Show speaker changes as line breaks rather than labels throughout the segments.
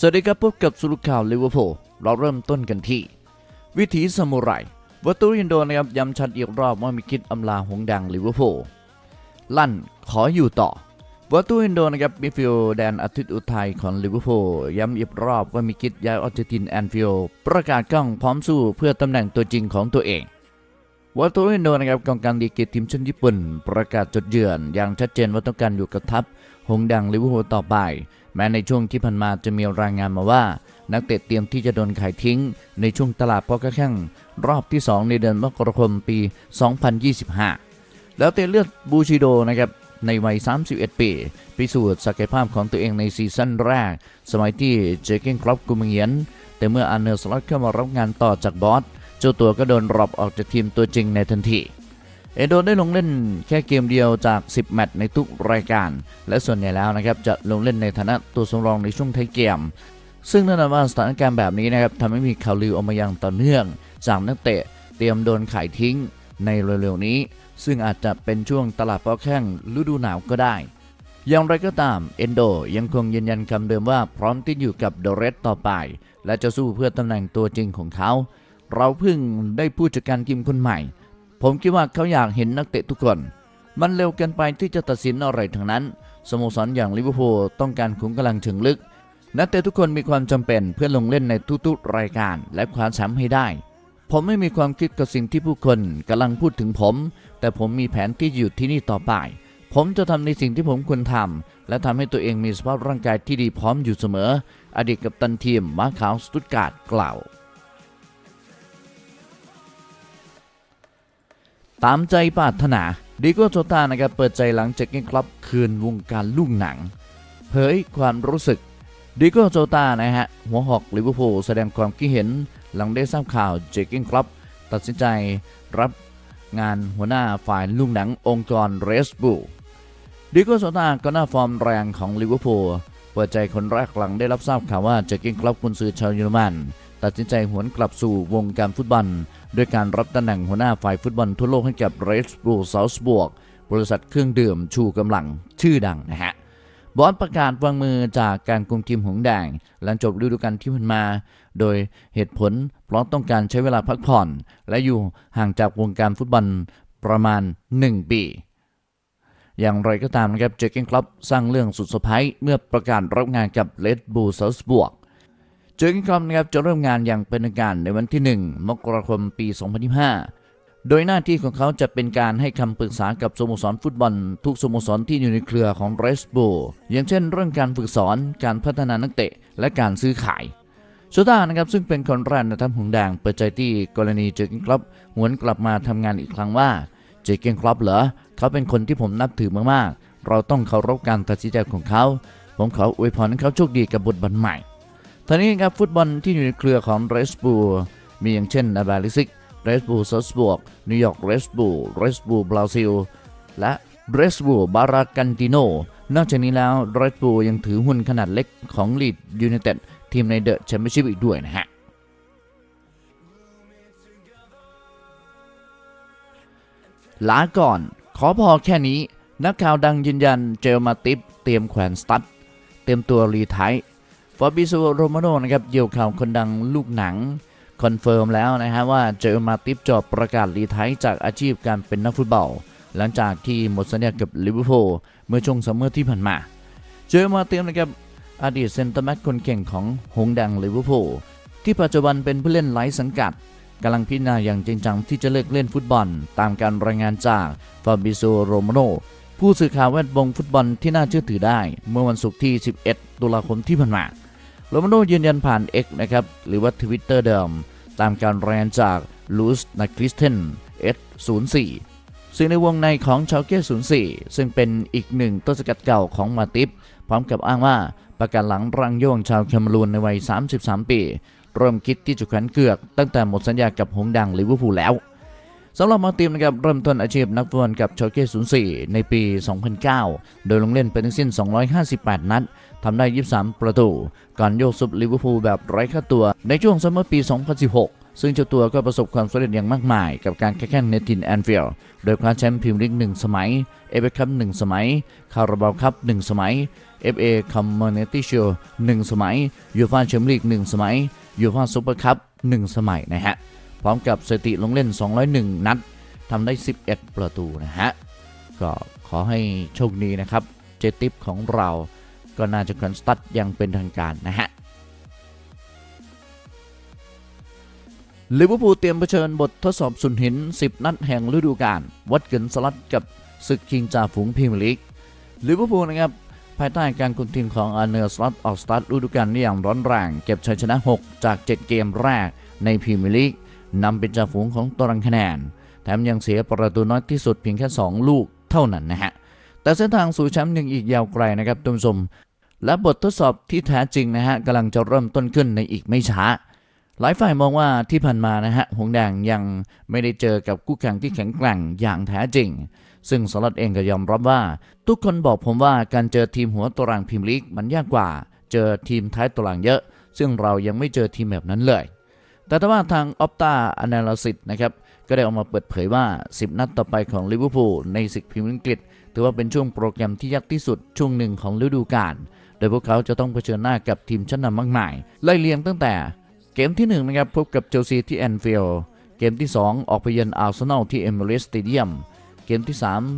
สวัสดีครับพบกับสรุข่าวลิเวอร์พูลเราเริ่มต้นกันที่ วิถีซามูไรวัตุรินโดนะครับย้ำชัดอีกรอบว่ามีคิดอำลาหงดังลิเวอร์พูลลั่นขออยู่ต่อวัตุรินโดนะครับมิฟิลแดนอาทิตย์อุทัยของลิเวอร์พูลย้ำอีกรอบว่ามีคิดย้ายออสเตตินแอนฟิลประกาศกล้องพร้อมสู้เพื่อตำแหน่งตัวจริงของตัวเองวัตโตรินโดนะครับกองกลางดีกรีทีมชาติญี่ปุ่น ประกาศจดเยือนอย่างชัดเจนว่าต้องการอยู่กับทัพหงดังลิเวอร์พูลต่อไป แม้ในช่วงที่ผ่านมาจะมีรายงานมาว่า นักเตะเตรียมที่จะโดนขายทิ้ง ในช่วงตลาดพอกระแข่งรอบที่ 2 ในเดือนมกราคมปี 2025 แล้วเตะเลือดบูชิโดนะครับในวัย 31 ปี พิสูจน์ศักยภาพของตัวเองในซีซั่นแรก สมัยที่เจเกนครอปกุมเงียน แต่เมื่ออันเนอร์สล็อตเข้ามารับงานต่อจากบอส เจ้าตัวก็โดนรอบออกจากทีมตัวจริงในทันที เอโดได้ลงเล่นแค่เกมเดียวจาก 10 แมตช์ในทุกรายการ และส่วนใหญ่แล้วนะครับจะลงเล่นในฐานะตัวสำรองในช่วงท้ายเกม ซึ่งแน่นอนว่าสถานการณ์แบบนี้นะครับทำให้มีข่าวลือออกมาอย่างต่อเนื่องจากนักเตะเตรียมโดนขายทิ้งในเร็วๆนี้ ซึ่งอาจจะเป็นช่วงตลาดเป้าแข้งฤดูหนาวก็ได้ อย่างไรก็ตามเอนโดยังคงยืนยันคำเดิมว่าพร้อมที่อยู่กับโดเรสต่อไป และจะสู้เพื่อตำแหน่งตัวจริงของเขา เราเพิ่งได้ผู้จัดการทีมคนใหม่ ผมคิดว่าเขาอยากเห็นนักเตะทุกคน มันเร็วเกินไปที่จะตัดสินอะไรทั้งนั้น สโมสรอย่างลิเวอร์พูลต้องการขุมกำลังเชิงลึก นักเตะทุกคนมีความจำเป็นเพื่อลงเล่นในทุกๆรายการและคว้าแชมป์ให้ได้ ผมไม่มีความคิดกับสิ่งที่ผู้คนกำลังพูดถึงผม แต่ผมมีแผนที่อยู่ที่นี่ต่อไป ผมจะทำในสิ่งที่ผมควรทำและทำให้ตัวเองมีสภาพร่างกายที่ดีพร้อมอยู่เสมอ อดีตกัปตันทีมมาขาวสตุตการ์ดกล่าว ตามใจปรารถนาดีโก้โจตานะครับเปิดใจหลังจากเก้นคลับคืนวงการลูกหนัง เผยความรู้สึกดีโก้โจตานะฮะหัวหอกลิเวอร์พูลแสดงความคิดเห็นหลังได้ทราบข่าวเจเก้นคลับตัดสินใจรับงานหัวหน้าฝ่ายลูกหนังองค์กรเรสบูดิโก้โซตาก็หน้าฟอร์มแรงของลิเวอร์พูลเปิดใจคนแรกหลังได้รับทราบข่าวว่าเจเก้นคลับกุนซือชาวเยอรมัน ตัดสินใจหวนกลับสู่วงการฟุตบอลด้วยการรับตำแหน่งหัวหน้าฝ่ายฟุตบอลทั่วโลกให้กับเรสบูเซาส์บวกบริษัทเครื่องดื่มชูกำลังชื่อดังนะฮะบอสประกาศวางมือจากการคุมทีมหงแดง หลังจบฤดูกาลที่ผ่านมา โดยเหตุผลเพราะต้องการใช้เวลาพักผ่อน และอยู่ห่างจากวงการฟุตบอลประมาณ 1 ปี อย่างไรก็ตามนะครับ เจเกนคลับสร้างเรื่องสุดเซอร์ไพรส์เมื่อประกาศรับงานกับเลดบูลเซลส์บวก เจอเกนคลับนะครับจะเริ่มงานอย่างเป็นทางการในวันที่ 1 มกราคมปี 2025 โดยหน้าที่ของเขาจะเป็นการให้คำปรึกษากับสโมสรฟุตบอล ทุกสโมสรที่อยู่ในเครือของเรสบูอย่างเช่นเรื่องการฝึกสอน การพัฒนานักเตะ และการซื้อขายโชต้านะครับซึ่งเป็นคนแรกในทัพหงแดงเปิดใจที่กรณีเจอเกนคลับหวนกลับมาทำงานอีกครั้งว่าเจอเกนคลับเหรอเขาเป็นคนที่ผมนับถือมากๆ เราต้องเคารพการตัดสินใจของเขา ผมขออวยพรให้เขาโชคดีกับบทบาทใหม่ ท่านี้ครับฟุตบอลที่อยู่ในเครือของเรสบูมีอย่างเช่นอาบาลิซิกเรสบูซัสบวกนิวยอร์กเรสบูเรสบูบราซิล และเรสบูบารากันติโน นอกจากนี้แล้วเรสบูยังถือหุ้นขนาดเล็กของลีดยูไนเต็ดทีมในเดอะแชมเปี้ยนชิพอีกด้วยนะฮะลาก่อน ขอพอแค่นี้ นักข่าวดังยืนยันเจลมาติฟเตรียมแขวนสตัดเตรียมตัวรีไทร์ ฟอบิโซโรมาโนนะครับเหยี่ยวข่าวคนดังลูกหนัง คอนเฟิร์มแล้วนะฮะว่าเจลมาติฟจบประกาศรีไทร์จากอาชีพการเป็นนักฟุตบอลหลังจากที่หมดสัญญากับลิเวอร์พูลเมื่อช่วงซัมเมอร์ที่ผ่านมา เจอมาเตรียมนะครับอดีตเซนเตอร์แบ็กคนเก่งของหงส์แดงลิเวอร์พูลที่ปัจจุบันเป็นผู้เล่นไร้สังกัดกำลังพิจารณาอย่างจริงจังที่จะเลิกเล่นฟุตบอล ตามการรายงานจากฟาบิโซโรมาโนผู้สื่อข่าวแวดวงฟุตบอลที่น่าเชื่อถือได้ เมื่อวันศุกร์ที่ 11 ตุลาคมที่ผ่านมา โรมาโนยืนยันผ่าน X นะครับ หรือว่าทวิตเตอร์เดิม ตามการรายงานจากลูสนาคริสเทน S04 ซึ่งในวงในของชาวเก้04ซึ่งเป็นอีกหนึ่งต้นสกัดเก่าของมาติฟพร้อมกับอ้างว่าประกาศหลังรังโยงชาวแคมรูนในวัย 33 ปี เริ่มคิดที่จะแขวนเกือก ตั้งแต่หมดสัญญากับหงดังลิเวอร์พูลแล้วสำหรับมาติมนะครับเริ่มต้นอาชีพนักฟุตบอลกับชาวเก้04 ในปี 2009 โดยลงเล่นไปทั้งสิ้น 258 นัด ทำได้ 23 ประตูก่อนโยกซุปลิเวอร์พูลแบบไร้ค่าตัว ในช่วงซัมเมอร์ปี 2016ซึ่งเจ้าตัวก็ประสบความสำเร็จอย่างมากมาย กับการแข่งในทินแอนฟิลด์โดยคว้าแชมป์พรีเมียร์ลีกหนึ่งสมัย เอฟเอคัพหนึ่งสมัย คาราบาวคัพหนึ่งสมัย FA Community Shield 1สมัย ยูฟ่าแชมเปี้ยนลีก1สมัย ยูฟ่าซูเปอร์คัพ1สมัยนะฮะ พร้อมกับสถิติลงเล่น 201 นัดทำได้ 11 ประตูนะฮะ ก็ขอให้โชคดีนะครับ เจติปของเรา ก็น่าจะกันสตัดอยังเป็นทางการนะฮะลิเวอร์พูลเตรียมเผชิญบททดสอบสุดหิน 10 นัดแห่งฤดูกาลวัดกันสลัดกับศึกคิงจ่าฝูงพรีเมียร์ลีกลิเวอร์พูลนะครับภายใต้การคุมทีมของอาร์เนอร์สล็อตออกสตาร์ทฤดูกาลนี้อย่างร้อนแรงเก็บชัยชนะ 6 จาก 7 เกมแรกในพรีเมียร์ลีกนำเป็นจ่าฝูงของตารางคะแนน แถมยังเสียประตูน้อยที่สุดเพียงแค่ 2 ลูกเท่านั้นนะฮะแต่เส้นทางสู่แชมป์ยังอีกยาวไกลนะครับท่านผู้ชม และบททดสอบที่แท้จริงนะฮะกำลังจะเริ่มต้นขึ้นในอีกไม่ช้า หลายฝ่ายมองว่าที่ผ่านมานะฮะหงแดงยังไม่ได้เจอกับคู่แข่งที่แข็งแกร่งอย่างแท้จริง ซึ่งสลัดเองก็ยอมรับว่า ทุกคนบอกผมว่าการเจอทีมหัวตารางพรีเมียร์ลีกมันยากกว่า เจอทีมท้ายตารางเยอะ ซึ่งเรายังไม่เจอทีมแบบนั้นเลย แต่ถ้าว่าทาง Opta Analysis นะครับก็ได้ออกมาเปิดเผยว่า 10 นัดต่อไปของลิเวอร์พูลในศึกพรีเมียร์ลีกอังกฤษ ถือว่าเป็นช่วงโปรแกรมที่ยากที่สุดช่วงหนึ่งของฤดูกาล โดยพวกเขาจะต้องเผชิญหน้ากับทีมชั้นนำมากมายไล่เลียงตั้งแต่เกมที่1นะครับพบกับเชลซีที่แอนฟิลด์เกมที่ 2 ออกไปเยือนอาร์เซนอลที่เอมิเรสสเตเดียมเกมที่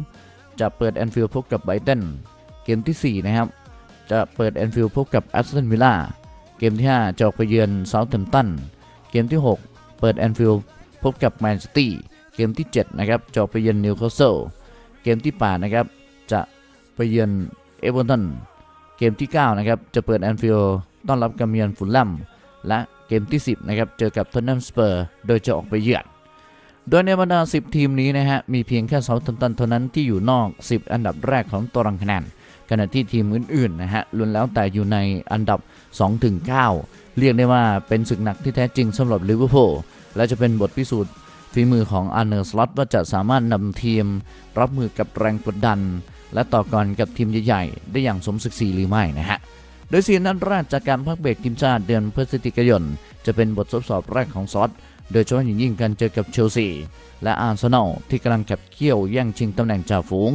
3 จะเปิดแอนฟิลด์พบกับไบรตันเกมทีสี่4นะครับจะเปิดแอนฟิลด์พบกับแอสตันวิลล่าเกมที่ 5 จะออกไปเยือนเซาท์แฮมป์ตันเกมที่ 6 เปิดแอนฟิลด์พบกับแมนซิตี้เกมที่ 7 นะครับจะออกไปเยือนนิวคาสเซิลเกมที่8นะครับจะไปเยือนเอเวอร์ตัน เกมที่ 9 นะครับ จะเปิดแอนฟิลด์ต้อนรับกับเมียนฟุลแลมและเกมที่ 10 นะครับ เจอกับทอนนัมสเปอร์โดยจะออกไปเยือนโดยในบรรดา 10 ทีมนี้นะฮะ มีเพียงแค่เซาท์แฮมตันเท่านั้นที่อยู่นอก 10 อันดับแรกของตารางคะแนนขณะที่ทีมอื่นๆนะฮะล้วนแล้วแต่อยู่ในอันดับ 2-9 เรียกได้ว่าเป็นศึกหนักที่แท้จริงสำหรับลิเวอร์พูลและจะเป็นบทพิสูจน์ฝีมือของอาร์เนอร์สล็อตว่าจะสามารถนำทีม รับมือกับแรงกดดัน และต่อกรกับทีมใหญ่ๆ ได้อย่างสมศักดิ์ศรีหรือไม่นะฮะ โดยสีนัดแรกจากการพักเบรกทีมชาติเดือนพฤศจิกายน จะเป็นบททดสอบแรกของซอสโดยเฉพาะอย่างยิ่งการเจอกับเชลซี และอาร์เซนอลที่กำลังขับเคี่ยวแย่งชิงตำแหน่งจ่าฝูง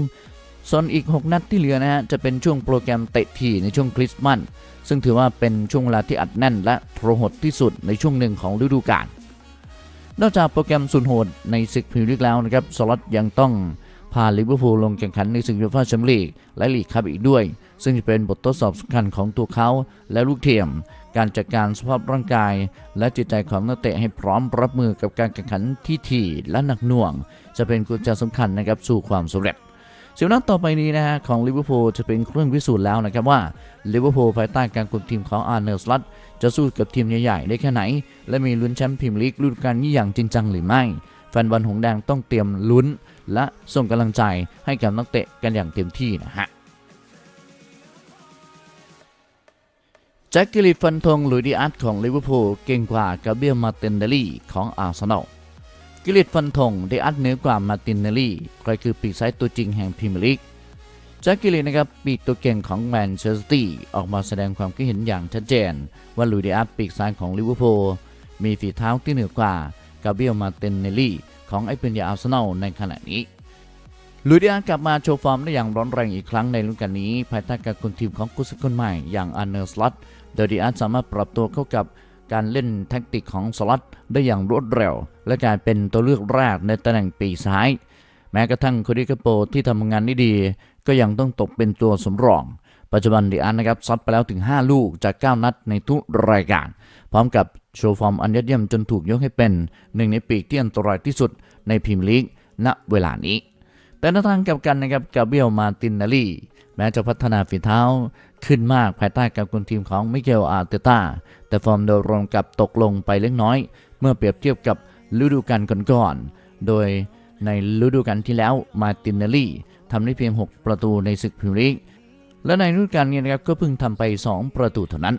ส่วนอีก 6 นัดที่เหลือนะฮะจะเป็นช่วงโปรแกรมเตะทีในช่วงคริสต์มาสซึ่งถือว่าเป็นช่วงเวลาที่อัดแน่นและโทรหดที่สุดในช่วงหนึ่งของฤดูกาลนอกจากโปรแกรมสุดโหดในศึกพรีเมียร์ลีกแล้วนะครับสล็อตยังต้อง พาลิเวอร์พูลลงแข่งขันในศึกยูฟ่าแชมเปี้ยนลีกและลีกคัพอีกด้วย ซึ่งจะเป็นบททดสอบสำคัญของตัวเขาและลูกเทียม การจัดการสภาพร่างกาย และจิตใจของนักเตะให้พร้อมรับมือกับการแข่งขันที่ถี่และหนักหน่วง จะเป็นกุญแจสำคัญนะครับสู่ความสำเร็จสิบนัดต่อไปนี้นะฮะของลิเวอร์พูลจะเป็นเครื่องพิสูจน์แล้วนะครับว่าลิเวอร์พูลภายใต้การคุมทีมของอาร์เนอร์สลัตจะสู้กับทีมใหญ่ๆได้แค่ไหน และมีลุ้นแชมป์พรีเมียร์ลีกฤดูกาลนี้อย่างจริงจังหรือไม่ แฟนบอลหงส์แดงต้องเตรียมลุ้น และส่งกำลังใจให้กับนักเตะกันอย่างเต็มที่นะฮะแจ็คกิลิฟันธงลุยดีอาร์ตของลิเวอร์พูลเก่งกว่ากาเบียมาตินเดลลี่ของอาร์เซนอลกิลิตฟันธงได้อัดเหนือกว่ามาตินเนลลี่ใครคือปีกซ้ายตัวจริงแห่งพรีเมียร์ลีกแจ็คกิลิตนะครับปีกตัวเก่งของแมนเชสเตอร์ตี้ออกมาแสดงความคิดเห็นอย่างชัดเจน ว่าลุยดีอาร์ตปีกซ้ายของลิเวอร์พูลมีฝีเท้าที่เหนือกว่า กาเบียลมาตินเนลลี่ ของไอเปิลยาอาร์เซนอลในขณะนี้ลุยดิอาร์กลับมาโชว์ฟอร์มได้อย่างร้อนแรงอีกครั้งในฤดูกาลนี้ ภายใต้การคุมทีมของกุศลคนใหม่อย่างอันเนอร์สล็อตโดยดิอาร์สามารถปรับตัวเข้ากับการเล่นแท็กติกของสล็อตได้อย่างรวดเร็ว และกลายเป็นตัวเลือกแรกในตำแหน่งปีซ้าย แม้กระทั่งโคดิกาโปที่ทำงานได้ดี ก็ยังต้องตกเป็นตัวสำรอง ปัจจุบันดิอาร์นะครับซัดไปแล้วถึง 5 ลูกจาก 9 นัดในทุกรายการ พร้อมกับ โชว์ฟอร์มอันยอดเยี่ยมจนถูกยกให้เป็นหนึ่งในปีกที่อันตรายที่สุดในพรีเมียร์ลีกณเวลานี้ แต่ในทางกลับกันนะครับกาเบียลมาตินนาลีแม้จะพัฒนาฝีเท้าขึ้นมากภายใต้การคุมทีมของมิเกลอาร์เตต้าแต่ฟอร์มโดยรวมกับตกลงไปเล็กน้อย เมื่อเปรียบเทียบกับฤดูกาลก่อนๆโดยในฤดูกาลที่แล้วมาตินนาลีทำได้เพียง 6 ประตูในศึกพรีเมียร์ลีกและในฤดูกาลนี้นะครับก็เพิ่งทำไป 2 ประตูเท่านั้น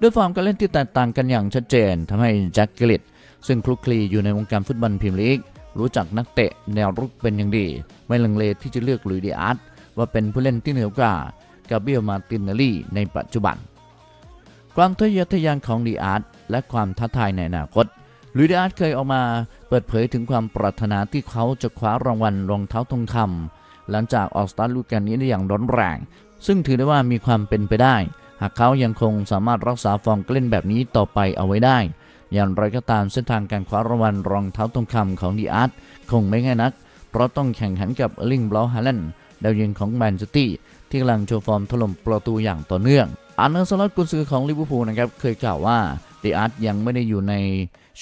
ด้วยฟอร์มการเล่นที่แตกต่างกันอย่างชัดเจนทำให้แจ็คเกลิตซึ่งคลุกคลีอยู่ในวงการฟุตบอลพรีเมียร์ลีก รู้จักนักเตะแนวรุกเป็นอย่างดี ไม่ลังเลที่จะเลือกลุยดิอาร์ตว่าเป็นผู้เล่นที่เหนือกว่ากาเบียลมาตินเนลลี่ในปัจจุบัน ความทะเยอทะยานของดิอาร์ตและความท้าทายในอนาคตลุยดิอาร์ตเคยออกมาเปิดเผยถึงความปรารถนาที่เขาจะคว้ารางวัลรองเท้าทองคำหลังจากออกสตาร์ทลูกการนี้ได้อย่างร้อนแรง ซึ่งถือได้ว่ามีความเป็นไปได้ หากเขายังคงสามารถรักษาฟอร์มเล่นแบบนี้ต่อไปเอาไว้ได้ อย่างไรก็ตามเส้นทางการคว้ารางวัลรองเท้าทองคำของดีอาร์ตคงไม่ง่ายนัก เพราะต้องแข่งขันกับเอลิงบลาฮาเลนดาวยิงของแมนซิตี้ที่กำลังโชว์ฟอร์มถล่มประตูอย่างต่อเนื่องอาร์เนอร์สล็อตกุนซือของลิเวอร์พูลนะครับเคยกล่าวว่าดีอาร์ตยังไม่ได้อยู่ใน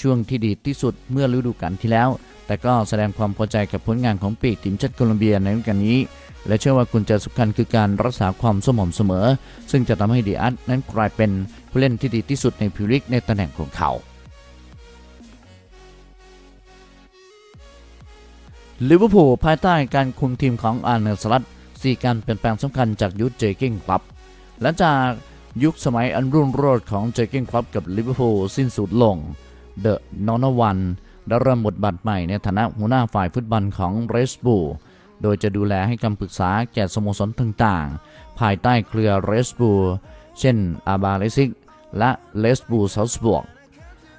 ช่วงที่ดีที่สุดเมื่อฤดูกาลที่แล้ว แต่ก็แสดงความพอใจกับผลงานของปีกทีมชาติโคลอมเบียในฤดูกาลนี้ และเชื่อว่ากุญแจสำคัญคือการรักษาความสม่ำเสมอ ซึ่งจะทำให้ดีอาร์ตนั้นกลายเป็นผู้เล่นที่ดีที่สุดในพรีเมียร์ลีกในตำแหน่งของเขาลิเวอร์พูลภายใต้การคุมทีมของอาร์เนสลัดสี่การเปลี่ยนแปลงสำคัญจากยุคเจกิ้งคลับและจากยุคสมัยอันรุ่งโรจน์ของเจกิ้งคลับกับลิเวอร์พูลสิ้นสุดลงเดอะนอนวันได้เริ่มบทบาทใหม่ในฐานะหัวหน้าฝ่ายฟุตบอลของเรสบูล โดยจะดูแลให้คำปรึกษาแก่สโมสรต่างๆ ภายใต้เครือเรสบูเช่นอาบาเลซิก และเลสบูเซาส์บวก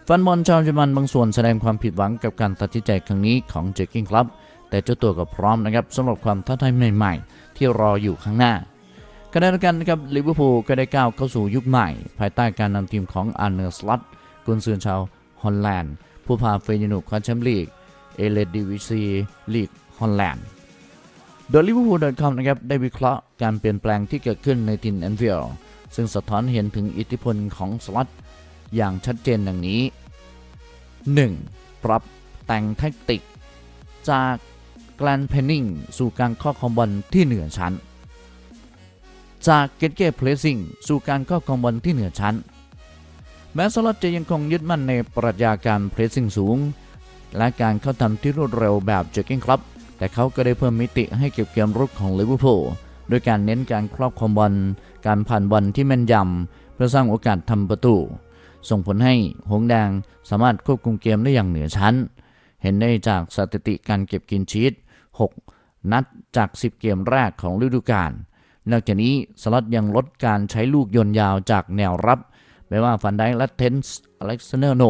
แฟนบอลชาวเยอรมันบางส่วนแสดงความผิดหวังกับการตัดสินใจครั้งนี้ของเจกิ้งคลับ แต่เจ้าตัวก็พร้อมนะครับสำหรับความท้าทายใหม่ๆ ที่รออยู่ข้างหน้าขณะเดียวกันนะครับลิเวอร์พูลก็ได้ก้าวเข้าสู่ยุคใหม่ ภายใต้การนำทีมของอาร์เนอร์สลัตกุนซือชาวฮอลแลนด์ ผู้พาเฟยนูคว้าแชมป์ลีก เอเลดดิวิซีลีกฮอลแลนด์ โดย Liverpool.com นะครับได้วิเคราะห์การเปลี่ยนแปลงที่เกิดขึ้นในทีมแอนฟิลด์ซึ่งสะท้อนเห็นถึงอิทธิพลของสลัตอย่างชัดเจนดังนี้ 1. ปรับแต่งแท็กติก จากแกลนเพนนิงสู่การข้อคอมบอลที่เหนือชั้น จากเกตเก้เพลซิ่งสู่การข้อคอมบอลที่เหนือชั้น แม้สลัดจะยังคงยึดมั่นในปรัชญาการเพลซิ่งสูง และการเข้าทำที่รวดเร็วแบบเจอกิ้งครับ แต่เขาก็ได้เพิ่มมิติให้เก็บเกมรุกของลิเวอร์พูลโดยการเน้นการครอบครองบอลการผ่านบอลที่แม่นยำเพื่อสร้างโอกาสทำประตู ส่งผลให้หงส์แดงสามารถควบคุมเกมได้อย่างเหนือชั้น เห็นได้จากสถิติการเก็บกินชีต6 นัดจาก 10 เกมแรกของฤดูกาลนอกจากนี้สล็อตยังลดการใช้ลูกยนต์ยาวจากแนวรับแม้ว่าฟันไดและเทนส์อเล็กซานเดอร์โน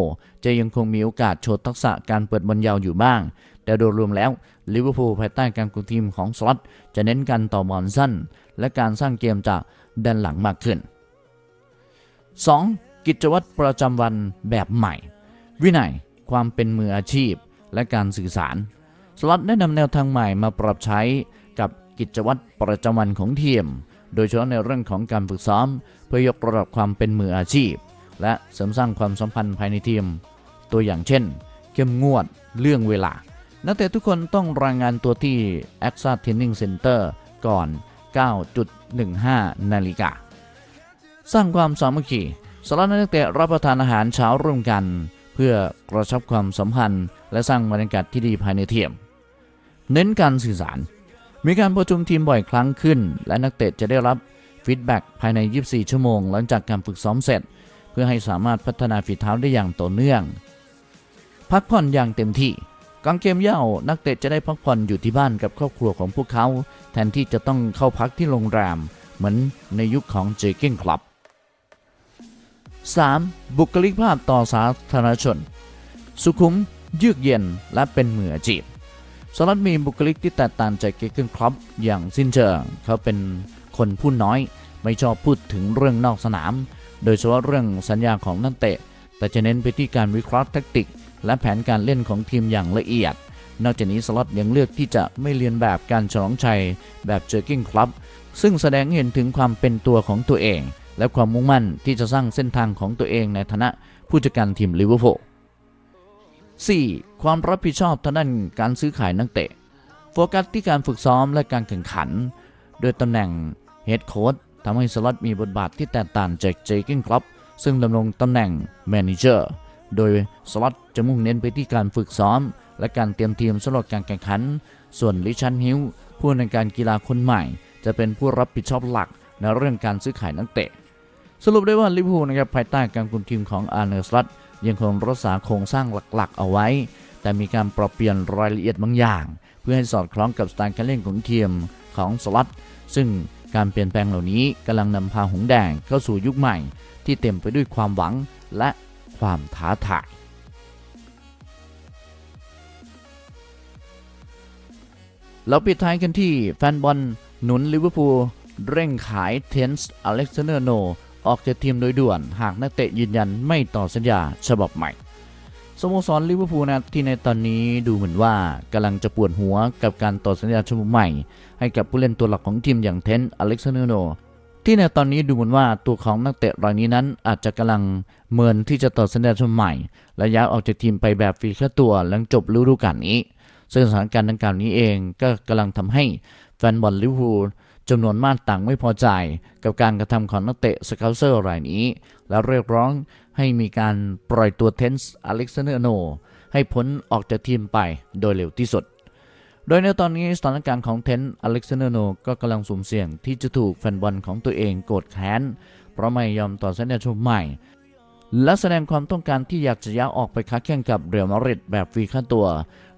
จะยังคงมีโอกาสโชว์ทักษะการเปิดบอลยาวอยู่บ้าง แต่โดยรวมแล้วลิเวอร์พูลภายใต้การคุมทีมของสล็อตจะเน้นการต่อบอลสั้น และการสร้างเกมจากด้านหลังมากขึ้น 2. กิจวัตรประจำวันแบบใหม่ วินัยความเป็นมืออาชีพ และการสื่อสาร สล็อตได้นำแนวทางใหม่มาปรับใช้กับกิจวัตรประจำวันของทีม โดยเฉพาะในเรื่องของการฝึกซ้อม เพื่อยกระดับความเป็นมืออาชีพ และเสริมสร้างความสัมพันธ์ภายในทีม ตัวอย่างเช่น เข้มงวดเรื่องเวลา นักเตะทุกคนต้องรายงานตัวที่ a x a Training Center ก่อน 9.15 นาฬิกา สร้างความสามัคคีสำหรับนักเตะรับประทานอาหารเช้าร่วมกัน เพื่อกระชับความสัมพันธ์ และสร้างบรรยากาศที่ดีภายในทีมเน้นการสื่อสาร มีการประชุมทีมบ่อยครั้งขึ้น และนักเตะจะได้รับฟีดแบ็กภายใน 24 ชั่วโมง หลังจากการฝึกซ้อมเสร็จ เพื่อให้สามารถพัฒนาฝีเท้าได้อย่างต่อเนื่อง พักผ่อนอย่างเต็มที่ กลางเกมเย่านักเตะจะได้พักผ่อนอยู่ที่บ้านกับครอบครัวของพวกเขา แทนที่จะต้องเข้าพักที่โรงแรม เหมือนในยุคของเจเก้งคลับ 3. บุคลิกภาพต่อสาธารณชน สุขุมเยือกเย็นและเป็นมืออาชีพสลัดมีบุคลิกที่แตกต่างจากเกเก้นคลับอย่างสิ้นเชิงเขาเป็นคนพูดน้อย ไม่ชอบพูดถึงเรื่องนอกสนาม โดยเฉพาะเรื่องสัญญาของนักเตะ แต่จะเน้นไปที่การวิเคราะห์แทคติก และแผนการเล่นของทีมอย่างละเอียด นอกจากนี้สล็อตยังเลือกที่จะไม่เลียนแบบการฉลองชัยแบบเจอกิ้งคลับ ซึ่งแสดงเห็นถึงความเป็นตัวของตัวเอง และความมุ่งมั่นที่จะสร้างเส้นทางของตัวเองในฐานะผู้จัดการทีมลิเวอร์พูล 4. ความรับผิดชอบทางด้านการซื้อขายนักเตะ โฟกัสที่การฝึกซ้อมและการแข่งขัน โดยตำแหน่งเฮดโค้ชทำให้สล็อตมีบทบาทที่แตกต่างจากเจคิงคลับซึ่งดำรงตำแหน่งแมเนเจอร์ โดยสล็อตจะมุ่งเน้นไปที่การฝึกซ้อม และการเตรียมทีมสำหรับการแข่งขัน ส่วนลิชันฮิลผู้ในการกีฬาคนใหม่ จะเป็นผู้รับผิดชอบหลักในเรื่องการซื้อขายนักเตะ สรุปได้ว่าลิเวอร์พูลนะครับภายใต้การคุมทีมของอาร์เนอร์สลัตยังคงรักษาโครงสร้างหลักๆ เอาไว้ แต่มีการปรับเปลี่ยนรายละเอียดบางอย่าง เพื่อให้สอดคล้องกับสไตล์การเล่นของทีมของสลัตซึ่งการเปลี่ยนแปลงเหล่านี้กำลังนำพาหงส์แดงเข้าสู่ยุคใหม่ ที่เต็มไปด้วยความหวังและ ความท้าทายเราปิดท้ายกันที่แฟนบอลหนุนลิเวอร์พูลเร่งขายเทนส์อเล็กซานเดอร์โน ออกจากทีมโดยด่วน หากนักเตะยืนยันไม่ต่อสัญญาฉบับใหม่ สโมสรลิเวอร์พูลนะที่ในตอนนี้ดูเหมือนว่ากำลังจะปวดหัวกับการต่อสัญญาฉบับใหม่ ให้กับผู้เล่นตัวหลักของทีมอย่างเทนส์อเล็กซานเดอร์โน ที่ในตอนนี้ดูเหมือนว่าตัวของนักเตะรายนี้นั้นอาจจะกำลังเมินที่จะต่อสัญญาฉบับใหม่ และย้ายออกจากทีมไปแบบฟรีค่าตัวหลังจบฤดูกาลนี้ ซึ่งสถานการณ์ดังกล่าวนี้เองก็กำลังทำให้แฟนบอลลิเวอร์พูลจำนวนมากต่างไม่พอใจ กับการกระทำของนักเตะสเกลเซอร์รายนี้ และเรียกร้องให้มีการปล่อยตัวเทนส์อเล็กซานเดอร์โนให้พ้นออกจากทีมไปโดยเร็วที่สุด โดยในตอนนี้สถานการณ์ของเทนอเล็กซานเดอร์โนก็กำลังสุ่มเสี่ยงที่จะถูกแฟนบอลของตัวเองโกรธแค้น เพราะไม่ยอมต่อสัญญาชมใหม่ และแสดงความต้องการที่อยากจะย้ายออกไปค้าแข่งกับเรอัลมาดริดแบบฟรีค่าตัว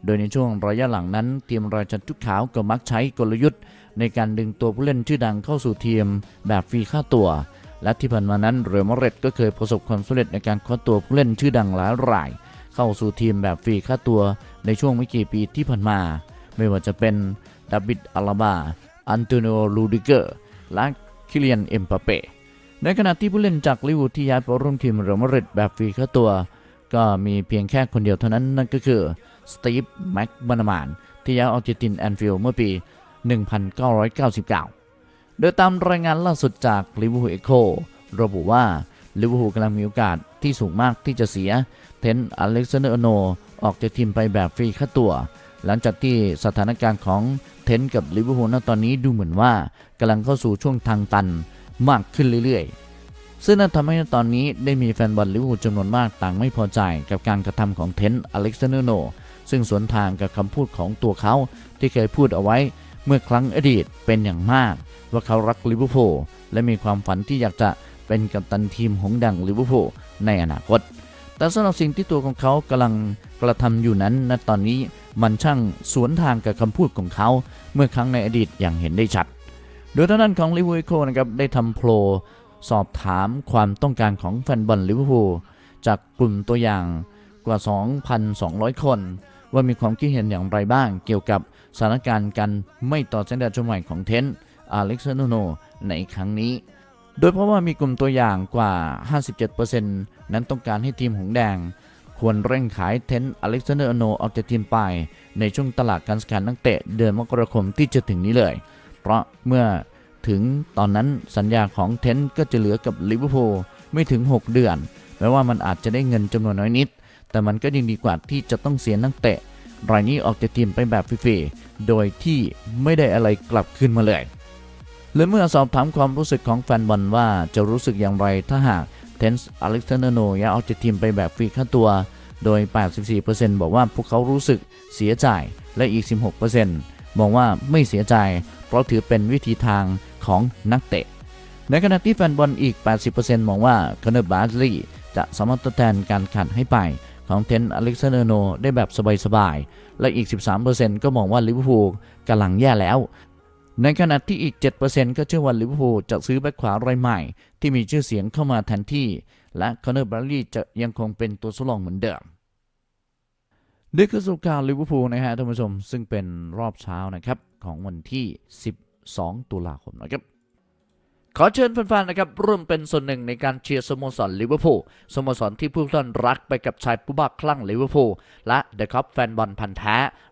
โดยในช่วงระยะหลังนั้น ทีมรายจันทุกขาวก็มักใช้กลยุทธ์ ในการดึงตัวผู้เล่นชื่อดังเข้าสู่ทีมแบบฟรีค่าตัว และที่ผ่านมานั้นเรอัลมาดริดก็เคยประสบความสำเร็จในการคว้าตัวผู้เล่นชื่อดังหลายราย เข้าสู่ทีมแบบฟรีค่าตัว ในช่วงไม่กี่ปีที่ผ่านมา ไม่ว่าจะเป็นดาบิดอาลาบาอันโตนิโอลูดิเกอร์และคิเลียนเอ็มปาเป้ในขณะที่ผู้เล่นจากลิเวอร์พูลที่ย้ายไปร่วมทีมเรอัลมาดริดแบบฟรีค่าตัว ก็มีเพียงแค่คนเดียวเท่านั้นนั่นก็คือสตีฟแม็กบานามานที่ย้ายออกจากทีมแอนฟิลด์เมื่อปี 1999 โดยตามรายงานล่าสุดจากลิเวอร์พูลเอ็โคระบุว่าลิเวอร์พูลกำลังมีโอกาสที่สูงมากที่จะเสียเทนอเล็กซานเดอร์โนออกจากทีมไปแบบฟรีค่าตัว หลังจากที่สถานการณ์ของเทนกับลิเวอร์พูลณตอนนี้ดูเหมือนว่ากำลังเข้าสู่ช่วงทางตันมากขึ้นเรื่อยๆ ซึ่งนั่นทำให้ตอนนี้ได้มีแฟนบอลลิเวอร์พูลจำนวนมากต่างไม่พอใจกับการกระทำของเทนอเล็กซานเดอร์โนซึ่งสวนทางกับคำพูดของตัวเขาที่เคยพูดเอาไว้เมื่อครั้งอดีตเป็นอย่างมาก ว่าเขารักลิเวอร์พูลและมีความฝันที่อยากจะเป็นกัปตันทีมหงดังลิเวอร์พูลในอนาคต แต่สำหรับสิ่งที่ตัวของเขากำลังกระทำอยู่นั้นณตอนนี้มันช่างสวนทางกับคำพูดของเขา เมื่อครั้งในอดีตอย่างเห็นได้ชัด โดยทางด้านของลิเวอร์พูลนะครับได้ทำโพลสอบถามความต้องการของแฟนบอลลิเวอร์พูลจากกลุ่มตัวอย่างกว่า 2,200 คน ว่ามีความคิดเห็นอย่างไรบ้างเกี่ยวกับสถานการณ์การไม่ต่อสัญญาชมใหม่ของเทนต์อเล็กซานโดโนในครั้งนี้ โดยเพราะว่ามีกลุ่มตัวอย่างกว่า 57%นั้นต้องการให้ทีมหงแดง ควรเร่งขายเทนต์อเล็กซานเดอร์โนออกจากทีมไป ในช่วงตลาดการซื้อขายนักเตะเดือนมกราคมที่จะถึงนี้เลย เพราะเมื่อถึงตอนนั้นสัญญาของเทนต์ก็จะเหลือกับลิเวอร์พูลไม่ถึง 6 เดือน แม้ว่ามันอาจจะได้เงินจำนวนน้อยนิด แต่มันก็ยังดีกว่าที่จะต้องเสียนักเตะรายนี้ออกจากทีมไปแบบฟรีๆ โดยที่ไม่ได้อะไรกลับคืนมาเลย และเมื่อสอบถามความรู้สึกของแฟนบอลว่าจะรู้สึกอย่างไรถ้าหากเทนส์อเล็กซานเดโนย้ายออกจากทีมไปแบบฟรีค่าตัว โดย 84%บอกว่าพวกเขารู้สึกเสียใจและอีก 16%มองว่าไม่เสียใจ เพราะถือเป็นวิธีทางของนักเตะ ในขณะที่แฟนบอลอีก 80%มองว่าคอนเนอร์บาร์ลีจะสามารถทดแทนการขาดให้ไปของเทนอเล็กซานเดอร์โนได้แบบสบายๆ และอีก 13%ก็มองว่าลิเวอร์พูลกำลังแย่แล้ว ในขณะที่อีก 7%ก็เชื่อว่าลิเวอร์พูลจะซื้อแบ็คขวารายใหม่ ที่มีชื่อเสียงเข้ามาแทนที่ และคอนเนอร์บาร์ลีจะยังคงเป็นตัวสำรองเหมือนเดิมนี่คือสรุปข่าวลิเวอร์พูลนะฮะท่านผู้ชม ซึ่งเป็นรอบเช้านะครับของวันที่ 12 ตุลาคมนะครับขอเชิญแฟนๆนะครับร่วมเป็นส่วนหนึ่งในการเชียร์สโมสรลิเวอร์พูลสโมสรที่ผู้ท่านรักไปกับชายผู้บ้าคลั่งลิเวอร์พูลและเดอะคัพแฟนบอลพันธ์แท้